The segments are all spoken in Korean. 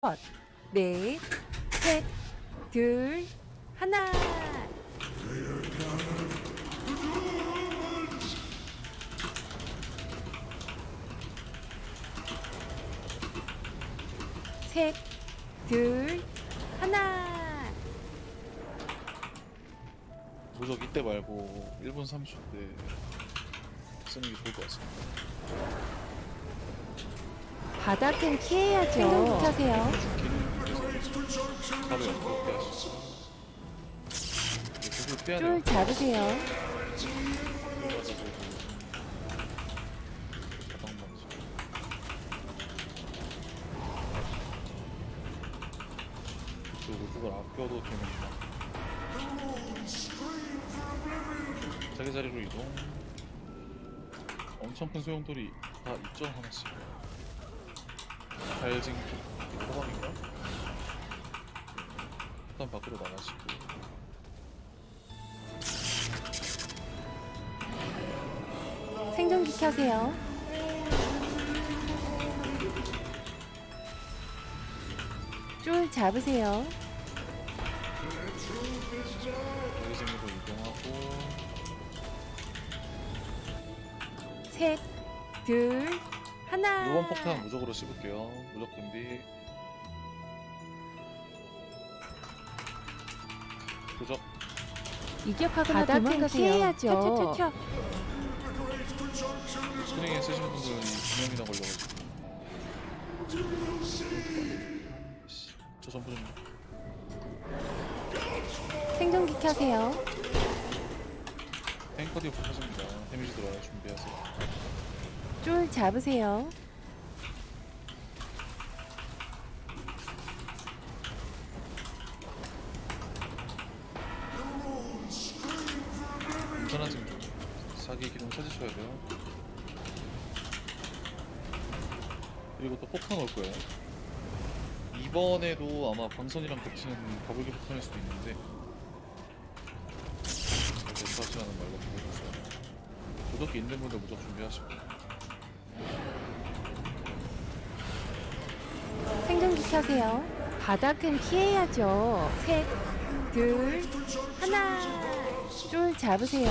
컷. 넷, 셋, 둘, 하나. 셋, 둘, 하나. 무적 이때 말고 1분 30초 때 쓰는 게 좋을 것 같습니다. 바닥은 피해야죠. 바로 구슬 피해야 쫄. 잡으세요. 그래가지고. 그리고 그걸 아껴도 되는구나. 자기 자리로 이동. 엄청 큰 소용돌이 다 있죠 하나씩. 달징 호박인가? 일단 밖으로 나가시고. 생존기 켜세요. 쫄 잡으세요. 달징으로 이동하고. 셋, 둘, 하나. 이번 폭탄 무적으로 씹을게요. 무적 준비. 무적. 이격하거나 도망가세요. 피해야죠. 스프링에 쓰시는 분들은 두 명이나 걸려가지고. 씨, 저 전부 좀 생존기 켜세요. 탱커디 붙여줍니다. 데미지 들어와요. 준비하세요. 쫄 잡으세요. 좀 사기 기둥 찾으셔야 돼요. 그리고 또 폭탄 올 거예요. 이번에도 아마 광선이랑 겹치는 버블기 폭탄일 수도 있는데 않은 말고 보여주세요. 무적기 있는 분들 무적 준비하시고 생존기 켜세요. 바닥은 피해야죠. 셋, 둘, 하나. 쫄 잡으세요.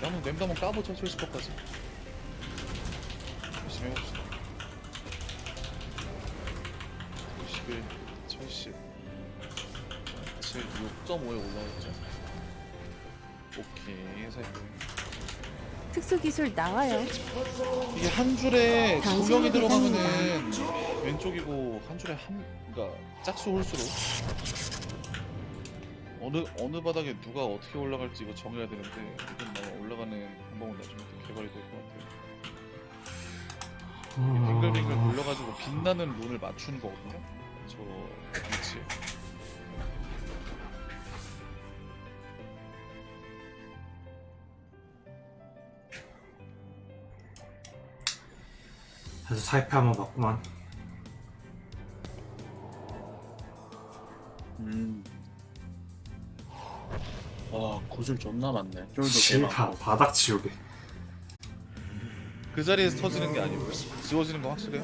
그냥 70 한번 까보죠 70%까지 열심히 해봅시다 91 70 7 6.5에 올라왔죠 오케이 살고 특수 기술 나와요. 이게 한 줄에 두 당신의 명이 들어가면은 왼쪽이고 한 줄에 한 그러니까 짝수 홀수로 어느 어느 바닥에 누가 어떻게 올라갈지 이거 정해야 되는데 이건 뭐 올라가는 방법은 나중에 또 개발이 될 것 같아요. 빙글빙글 돌려가지고 빛나는 룬을 맞추는 거거든요. 저 위치. 그래서 사이패 한번 봤구만. 음. 와 고줄 존나 많네. 쫄도 대박. 바닥 지우개. 그 자리에서 터지는 게 아니고요. 지워지는 거 확실해요.